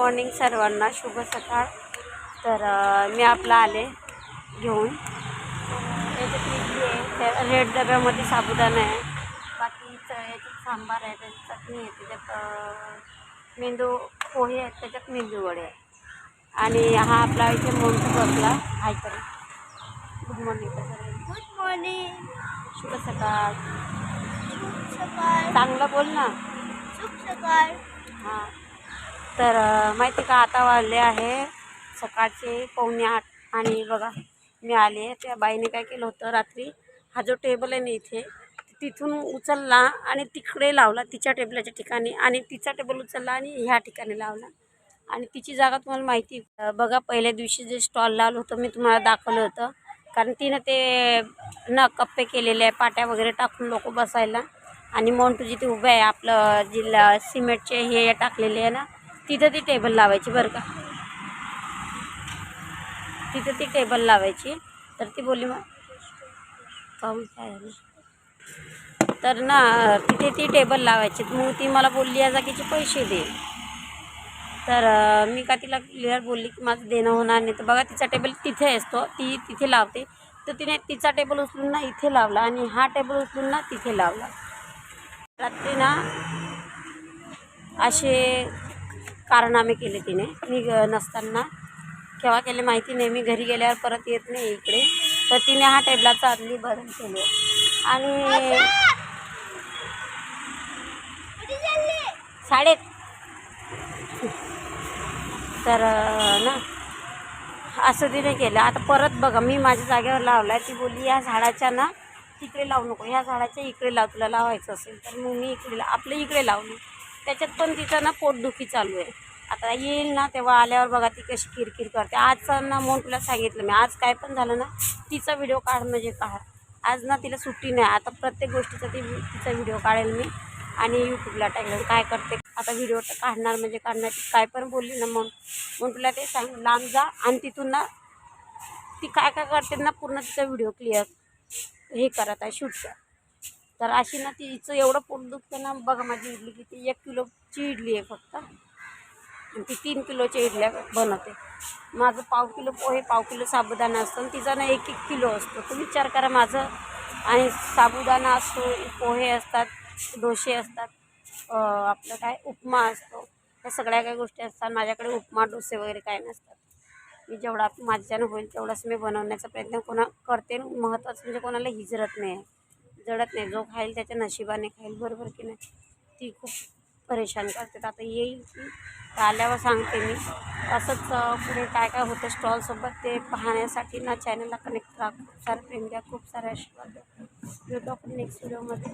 Morning सर्वांना शुभ सकाळ. तर मी आपला आले घेऊन. रेड डब्यामध्ये साबुदाणा आहे. बाकी याच्यात सांबार आहे त्याच्यात चटणी आहे त्याच्यात मेंदू पोहे आहेत त्याच्यात मेंदू वडे आहे आणि हा आपला इथे मोंट बसला. हाय तर गुड मॉर्निंग गुड मॉर्निंग शुभ सकाळ. शुभ सकाळ. चांगलं बोल ना. शुभ सकाळ. हां. तर माहिती का आता वाढले आहे सकाळचे पावणे आठ आणि बघा मी आले त्या बाईने काय केलं होतं रात्री हा जो टेबल आहे ना इथे तिथून उचलला आणि तिकडे लावला तिच्या टेबलाच्या ठिकाणी आणि तिचा टेबल उचलला आणि ह्या ठिकाणी लावला. आणि तिची जागा तुम्हाला माहिती बघा पहिल्या दिवशी जे स्टॉल लावलं होतं मी तुम्हाला दाखवलं होतं. कारण तिनं ते न कप्पे केलेले आहे पाट्या वगैरे टाकून लोक बसायला. आणि मोंटू जिथे उभं आहे आपलं जिल्हा सिमेंटचे हे टाकलेले आहे ना तिथं ती टेबल लावायची बरं का. तिथं ती टेबल लावायची. तर ती बोलली मग काहून काय तर ना तिथे ती टेबल लावायची. मग ती मला बोलली या जागेचे पैसे दे. तर मी का तिला क्लिअर बोलली की माझं देणं होणार नाही. तर बघा तिचा टेबल तिथे असतो. ती तिथे लावते. तर तिने तिचा टेबल उचलून ना इथे लावला आणि हा टेबल उचलून ना तिथे लावला. रात्री ना असे कारनामे केले तिने. मी ग- नसताना केव्हा केले माहिती नाही. मी घरी गेल्यावर परत येत नाही इकडे. तर तिने हा टेबलाचा आदली बदल केले आणि शाळेत तर ना असं तिने केलं. आता परत बघा मी माझ्या जागेवर लावला ती बोलली या झाडाच्या ना तिकडे लावू नको. ह्या झाडाच्या इकडे लाव. तुला लावायचं असेल तर मग मी इकडे ला आपल्या इकडे लावली त्याच्यात पण तिचं ना पोटदुखी चालू आहे. आता येईल ना तेव्हा आल्यावर बघा ती कशी किरकिर करते. आज ना म्हणून तुला सांगितलं मी. आज काय पण झालं ना तिचा व्हिडिओ काढ म्हणजे काढ. आज ना तिला सुट्टी नाही. आता प्रत्येक गोष्टीचा ती तिचा व्हिडिओ काढेल मी आणि यूट्यूबला टाकलं. काय करते? आता व्हिडिओ काढणार म्हणजे काढणार. ती काय पण बोलली ना मग. मग तुला ते सांग. लांब जा आणि तिथून ना ती काय काय करते ना पूर्ण तिचा व्हिडिओ क्लिअर हे करत आहे शूट कर. तर अशी ना तिचं एवढं पोट दुखतं ना बघा माझी इडली किती एक किलोची इडली आहे फक्त. आणि ती तीन किलोच्या इडल्या बनवते. माझं पाव किलो पोहे पाव किलो साबुदाणा असतो आणि तिचा ना एक एक किलो असतो. तुम्ही विचार करा माझं. आणि साबुदाणा असतो पोहे असतात डोसे असतात आपलं काय उपमा असतो. ह्या सगळ्या काही गोष्टी असतात. माझ्याकडे उपमा डोसे वगैरे काय नसतात. मी जेवढा माझ्यानं होईल तेवढाच मी बनवण्याचा प्रयत्न कोणा करते. महत्त्वाचं म्हणजे कोणाला हिजरत नाही. आहे जडत नाही. जो खाईल त्याच्या नशिबाने खाईल. बरोबर की नाही? ती खूप परेशान करते तर आता येईल ती. आल्यावर सांगते मी. असंच पुढे काय काय होतं स्टॉलसोबत ते पाहण्यासाठी ना चॅनलला कनेक्ट करा. खूप सारं प्रेम द्या खूप सारे आशीर्वाद द्या भेटू आपण नेक्स्ट व्हिडिओमध्ये